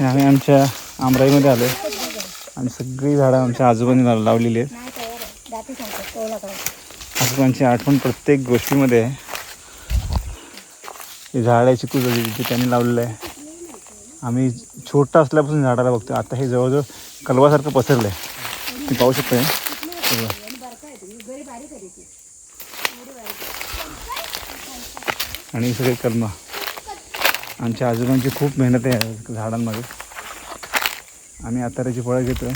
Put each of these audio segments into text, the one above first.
आम्ही आमच्या आमराईमध्ये आलो आणि सगळी झाडं आमच्या आजोबांनी लावलेली आहेत. आजोबांची आठवण प्रत्येक गोष्टीमध्ये आहे. हे झाड आहे चिकूचं जे त्यांनी लावलेलं आहे. आम्ही छोटा असल्यापासून झाडाला बघतो आता हे जवळजवळ कलवासारखं पसरलं आहे तुम्ही पाहू शकतो आहे आणि सगळे कलम. आमच्या आजोबांची खूप मेहनत आहे झाडांमध्ये. आम्ही आता त्याची फळं घेतो आहे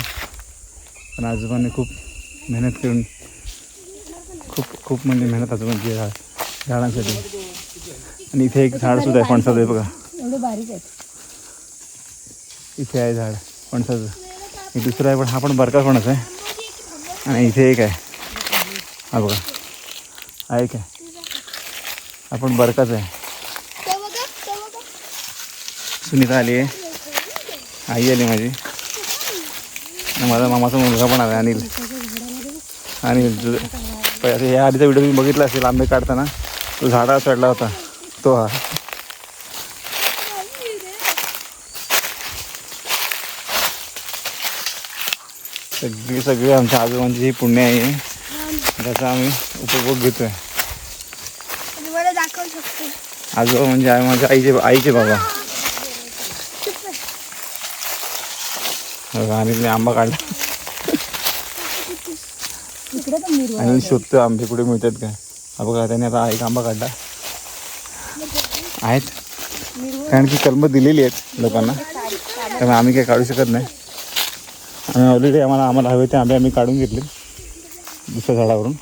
पण आजोबांनी खूप मेहनत करून खूप खूप म्हणजे मेहनत आजोबांची आहे झाड झाडांसाठी. आणि इथे एक झाड सुद्धा आहे फणसाचं आहे बघा. एवढे बारीक आहेत इथे आहे झाड फणसाचं. हे दुसरं आहे पण हा पण बरका फणस आहे. आणि इथे एक आहे. हा बघा. हा एक आहे. हा पण बरकाच आहे. सुनीता आली आहे. आई आली माझी. माझा मामाचा मुलगा पण आला अनिल. अनिल या आधीचा व्हिडिओ तुम्ही बघितला असेल आंबे काढताना तो झाडावर चढला होता. तो हा. सगळी सगळी आमच्या आजोबांची ही पुण्य आहे. त्याचा आम्ही उपभोग घेतोय. आजोबा म्हणजे आहे माझ्या आईचे आईचे बाबा. अनिलने आंबा काढला. आणि शोधतो आंबे कुठे मिळतात काय. बघा त्याने आता एक आंबा काढला. आहेत. कारण की कलमं दिलेली आहेत लोकांना. त्यामुळे आम्ही काही काढू शकत नाही. आम्ही ऑलरेडी आम्हाला आम्हाला हवे ते आंबे आम्ही काढून घेतले. दुसऱ्या झाडावरून.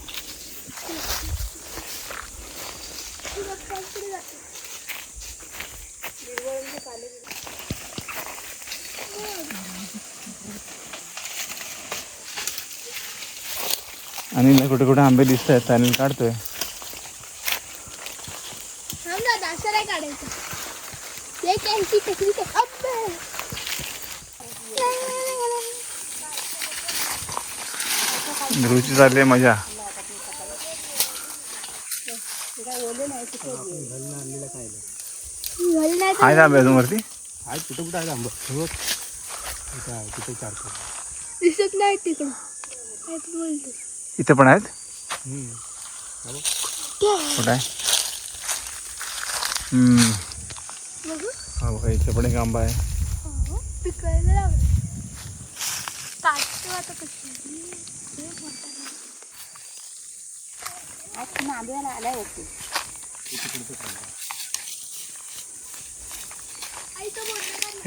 आणि कुठे कुठे आंबे दिसत आहेत आणि काढतोय. रुची चालली आहे मजा. आहे आंबे अजून वरती? आहे कुठं कुठं आहे आंबा? हो चार दिसत नाही तिकडं. बोलतो. इथे पण आहेत. कुठं आहे? हा बघा इथे पण एक आंबा आहे.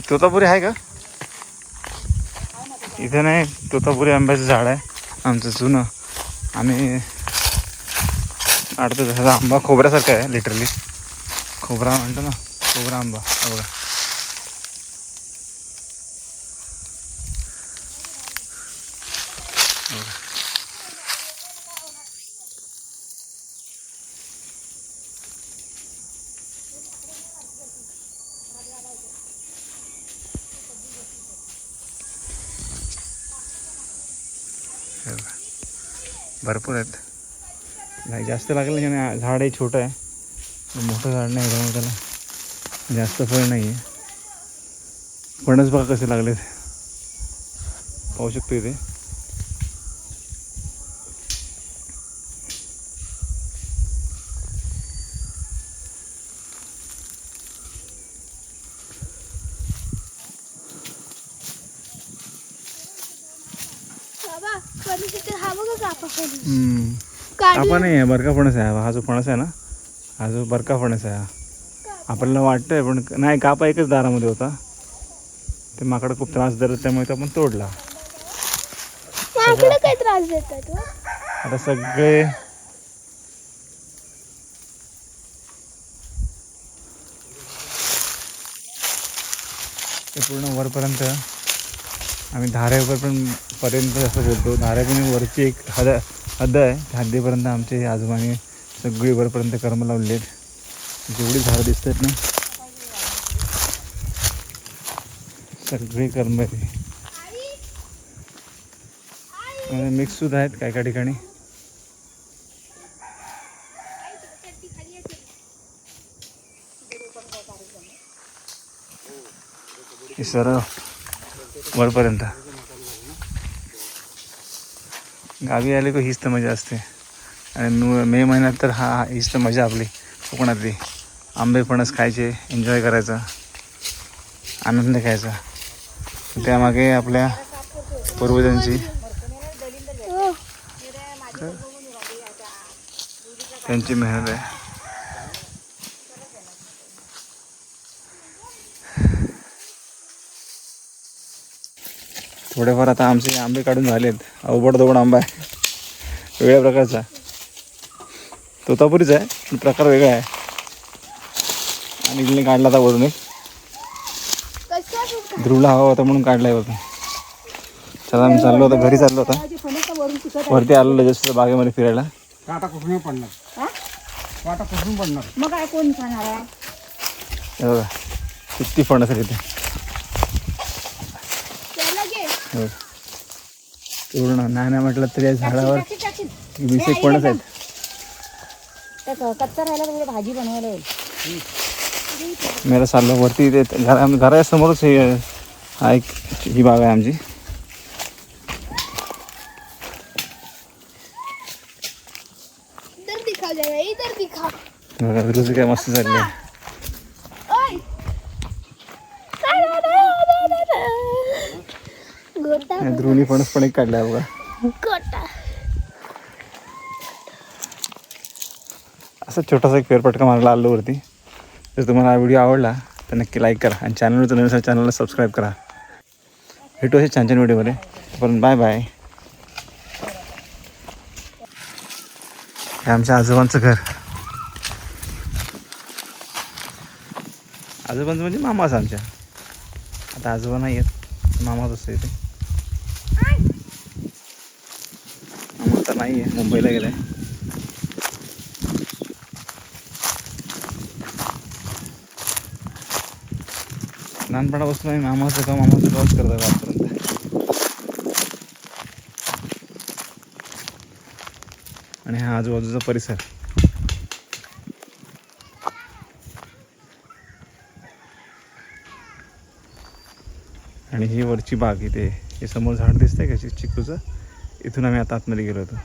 तोतापुरी आहे का? इथे नाही तोतापुरी आंब्याचं झाड आहे. आमचं जुनं. आणि आडतं जसा आंबा. खोबऱ्यासारखा आहे लिटरली खोबरा म्हणतो ना खोबरा आंबा. बघा. Yeah. भरपूर आहेत. नाही जास्त लागलं नाही झाड हे छोटं आहे. मोठं झाड नाही त्यामुळे त्याला जास्त फळ नाही आहे फणस बघा कसे लागलेत. पाहू शकतो इथे. बाबा कापा नाही आहे बरका फणस आहे. हा जो फणस आहे ना हा जो बरका फणस आहे हा. आपल्याला वाटतंय पण नाही कापा एकच दारामध्ये होता. ते माकडं खूप त्रास देत त्यामुळे तो आपण तोडला. माकडं काय त्रास देतात हो? आता सगळे ते पूर्ण वरपर्यंत आम्ही धारेवर पण पर्यंत असं बोलतो. धारेपर्यंत वरची एक हद हद आहे. हद्दीपर्यंत आमचे आजोबाने सगळी वरपर्यंत कर्म लावले आहेत जेवढी झाडं दिसत आहेत ना सगळी कर्म आहे मिक्स सुद्धा आहेत काय काय ठिकाणी. सर सरळ. वरपर्यंत. गावी आले की हीच तर मजा असते. आणि मे महिन्यात तर हा हीच तर मजा आपली कोकणातली. आंबे फणस खायचे एन्जॉय करायचा आनंद घ्यायचा. त्यामागे आपल्या पूर्वजांची. त्यांची मेहनत आहे. थोडेफार आता आमचे आंबे काढून झालेत. अवघड दोघड आंबा आहे. वेगळ्या प्रकारचा. तोतापुरीच आहे पण प्रकार वेगळा आहे. आणि इकडे काढला होता वरून एक. ध्रुवला हवा होता म्हणून काढलाय वरून. चला आम्ही चाललो होतो घरी चाललो होता वरती आलेलो जस्ट बागेमध्ये फिरायला. काटा कुठून पडणार. काटा कुठून पडणार. मग काय कोण आहे हे बघा किती फणस आहेत इथे त्याला घे हो. पूर्ण नाही नाही म्हटलं तरी या झाडावर एक फणस आहेत. कच्चा राहिला तर उद्या भाजी बनवायला येईल. मेरा चाललो वरती ते घरा घराच्या समोरच हे हा एक ही बाग आहे आमची. इधर दिखा काय मस्त चालले ध्रुवनी फणस पण एक काढलाय बघा. असं छोटासा एक फेरफटका मारायला आलो वरती. जर तुम्हाला हा व्हिडिओ आवडला तर नक्की लाईक करा आणि चॅनलवर तर नवीन चॅनलला सबस्क्राईब करा. भेटू असे छान छान व्हिडिओमध्ये. पण बाय बाय हे आमच्या आजोबांचं घर. आजोबांचं म्हणजे मामाच आमच्या. आता आजोबा नाही आहेत मामाच असतो इथे आता नाही आहे मुंबईला गेलाय. लहानपणापासून आम्ही मामाचं काम मामाचं कामच करतो आजपर्यंत. आणि हा आजूबाजूचा परिसर. आणि ही वरची बाग इथे. हे समोर झाड दिसतंय का? चिकूचं. इथून आम्ही आता आतमध्ये गेलो होतो.